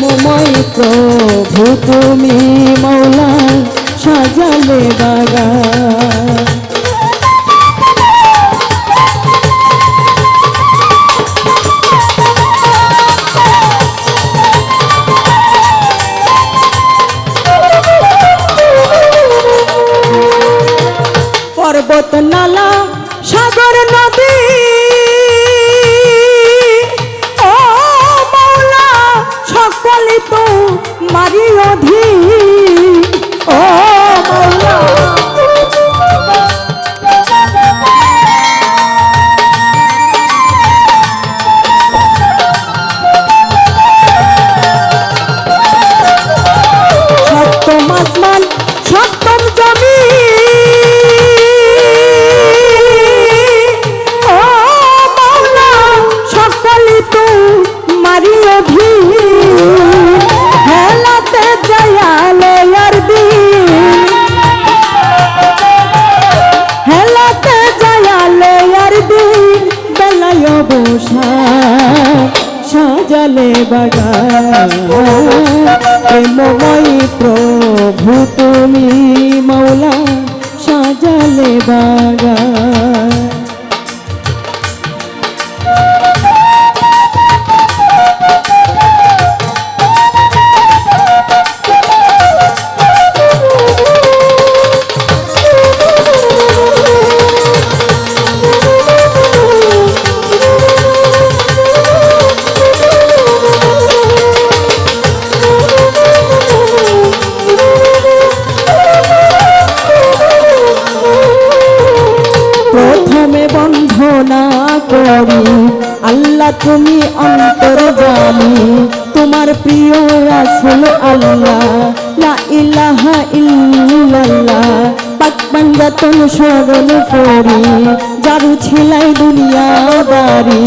প্রেমময় প্রভু তুমি মৌলা সাজালে বাগান। পর্বত নালা সাগর নদী বাগান প্রেমময় প্রভু তুমি। প্রথমে বন্ধনা করি। আল্লাহ, তুমি অন্তর জানি, তোমার প্রিয় রাসুল আল্লাহ। লা ইলাহা ইল্লাল্লাহ, পাক পাঞ্জাতন স্মরণ করি যারু ছিলাই দুনিয়া বাড়ি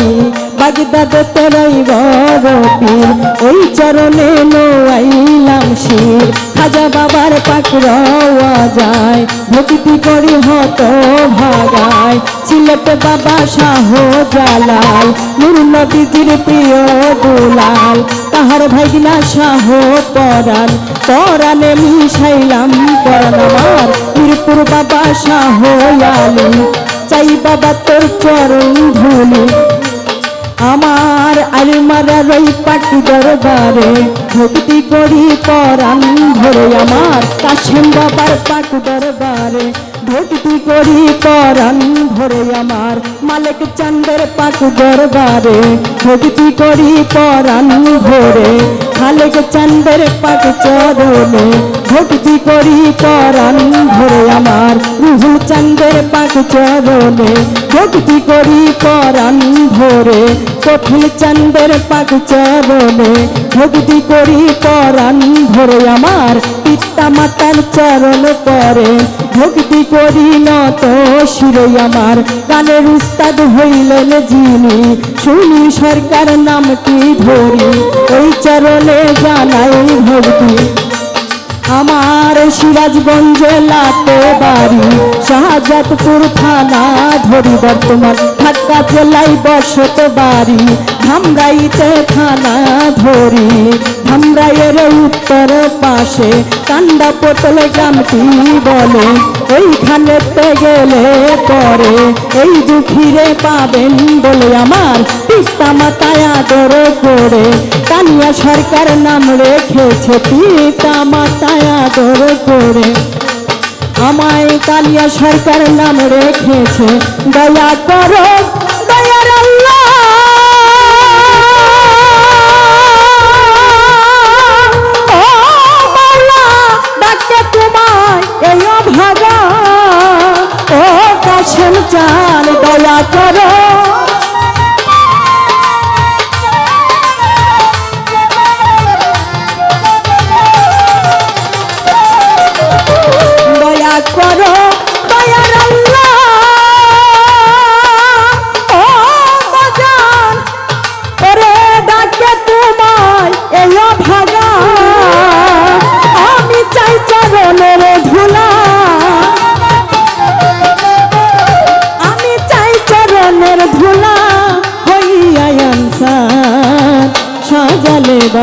বাগদাদ তেরাই বরপীর ওই চরণে নোয়াইলাম শির। খাজা বাবার পাক যায়। ভক্তি করি হত ভাগায়। সিলেট বাবা শাহ জালাল নূর নবীজির প্রিয় দুলাল। তাহার ভাগিনা শাহ পরাণ। পরাণে মিশাইলাম পরাণ আমার। মিরপুর বাবা শাহ আলী চাই বাবা তোর চরণ ধুলি। আমার আলমারা রই পাটি দরবারে, ভক্তি করি পরাণ ধরে আমার কাশেম বাবার পাক দরবারে, ভক্তি করি পরাণ ধরে আমার মালিক চন্দ্রের পাক দরবারে, ভক্তি করি পরাণ ধরে খালেক চন্দ্রের পাক চরণে, ভক্তি করি পরাণ ধরে আমার রুহুল চন্দ্রের পাক চরণে, ভক্তি করি পরাণ ধরে কঠিল চন্দ্রের পাক চরণে ভক্তি করি পরাণ ধরে আমার পিতা মাতার চরণ পরে। ভক্তি করি নত শিরে আমার, গানের উস্তাদ হইলেন যিনি। শুনি সরকার নামটি ধরি ওই চরণে জানাই ভক্তি আমার সিরাজগঞ্জ লাতে বাড়ি, শাহজাদপুর থানা ধরি বর্তমান। ঢাকা জেলায় বসত বাড়ি, ধামরাইতে থানা ধরি। পাশে কান্ডা পোতল গ্রামটি বলে ওইখানেতে গেলে পরে, এই দুঃখীরে পাবেন বলে আমার পিতা মাতায় আদর করে। কানিয়া সরকার নাম রেখেছে, পিতা মাতায় আদর করে। আমায় কালিয়া সরকার নাম রেখেছে, দয়া করো চান দয়া করো।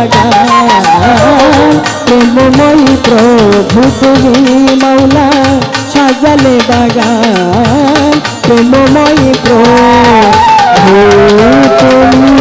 বাগান প্রেমময়ী প্রভু তুমি মৌলা সাজালে বাগান প্রেমময়ী প্রভু তুমি